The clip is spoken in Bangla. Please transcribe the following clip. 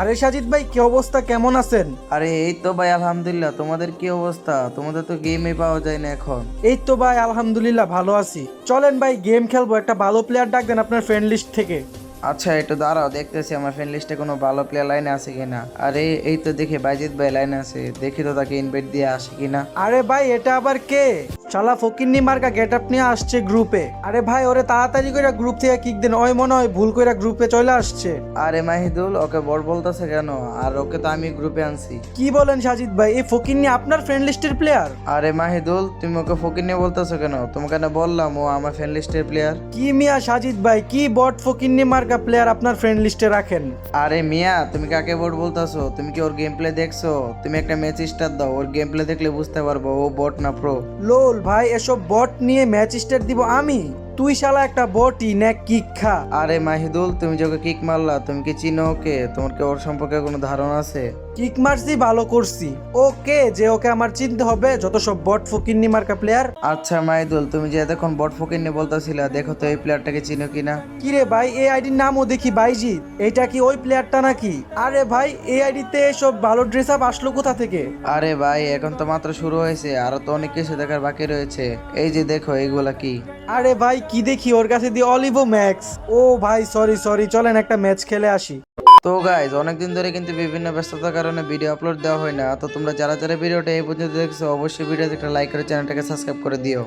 আরে সাজিদ ভাই কি অবস্থা? কেমন আছেন? আরে এই তো ভাই আলহামদুলিল্লাহ। তোমাদের কি অবস্থা? তোমাদের তো গেমই পাওয়া যায় না এখন। এই তো ভাই আলহামদুলিল্লাহ ভালো আছি। চলেন ভাই গেম খেলব। একটা ভালো প্লেয়ার ডাক দেন আপনার ফ্রেন্ড লিস্ট থেকে। আচ্ছা একটু দাঁড়াও দেখতেছি আমার ফ্রেন্ড লিস্টে কোনো ভালো প্লেয়ার লাইনে আছে কিনা। আরে এই তো দেখি বাইজিৎ ভাই লাইনে আছে। দেখি তো তাকে ইনভাইট দিয়ে আসে কিনা। আরে ভাই এটা আবার কে? শালা ফকিন্নি মার্কা গেট আপ নিয়ে আসছে গ্রুপে। আরে ভাই ওরে তাড়াতাড়ি করে গ্রুপ থেকে কিক দেন। ওই মনে হয় ভুল করে গ্রুপে চলে আসছে। আরে মাহিদুল ওকে বড় বলতেছে কেন? আর ওকে তো আমি গ্রুপে আনছি। কি বলেন সাজিদ ভাই এই ফকিন্নি আপনার ফ্রেন্ড লিস্টের প্লেয়ার আরে মাহিদুল তুমি ওকে ফকির নিয়ে বলতেছো কেন? তোমাকে না বললাম ও আমার ফ্রেন্ড লিস্টের প্লেয়ার কি মিয়া সাজিদ ভাই কি বট ফকিন্নি মার্কা প্লেয়ার আপনার ফ্রেন্ড লিস্টে রাখেন? আরে মিয়া তুমি কাকে বট বলতাছো? তুমি কি ওর গেম প্লে দেখছ? তুমি একটা ম্যাচ স্টার দাও ওর গেম প্লে দেখলে বুঝতে পারব ও বট না প্রো ভাই এসব বট নিয়ে ম্যাচ স্টার দিব আমি। তুই শালা একটা বটি ন্যাক কিক খা। আরে মাহিদুল তুমি যে ওকে কিক মারলা তুমি কি চিনো ওকে? তোমার কি ওর সম্পর্কে কোনো ধারণা আছে? কিক মারছি ভালো করছি। ওকে যে ওকে আমার চিনতে হবে যত সব বট ফকিন্নি মার্কা প্লেয়ার আচ্ছা মাহিদুল তুমি যে এতক্ষণ বট ফকির নিয়ে বলতেছিলা দেখো তো এই প্লেয়ারটাকে চিনো কিনা। কিরে ভাই এই আইডির নামও দেখি বাইজিৎ। এটা কি ওই প্লেয়ারটা নাকি? আরে ভাই এই আইডিতে সব ভালো ড্রেস আপ আসলো কোথা থেকে? আরে ভাই এখন তো মাত্র শুরু হয়েছে আরও তো অনেক কিছু দেখার বাকি রয়েছে। এই যে দেখো এইগুলা কি? আরে ভাই কি দেখি? ওর কাছে দিয়ে অলিভো ম্যাক্স ও ভাই সরি সরি চলেন একটা ম্যাচ খেলে আসি। তো গাইজ অনেকদিন ধরে কিন্তু বিভিন্ন ব্যস্ততার কারণে ভিডিও আপলোড দেওয়া হয় না। তো তোমরা যারা যারা ভিডিওটা এই পর্যন্ত দেখছ, অবশ্যই ভিডিওতে একটা লাইক করে চ্যানেলটাকে সাবস্ক্রাইব করে দিও।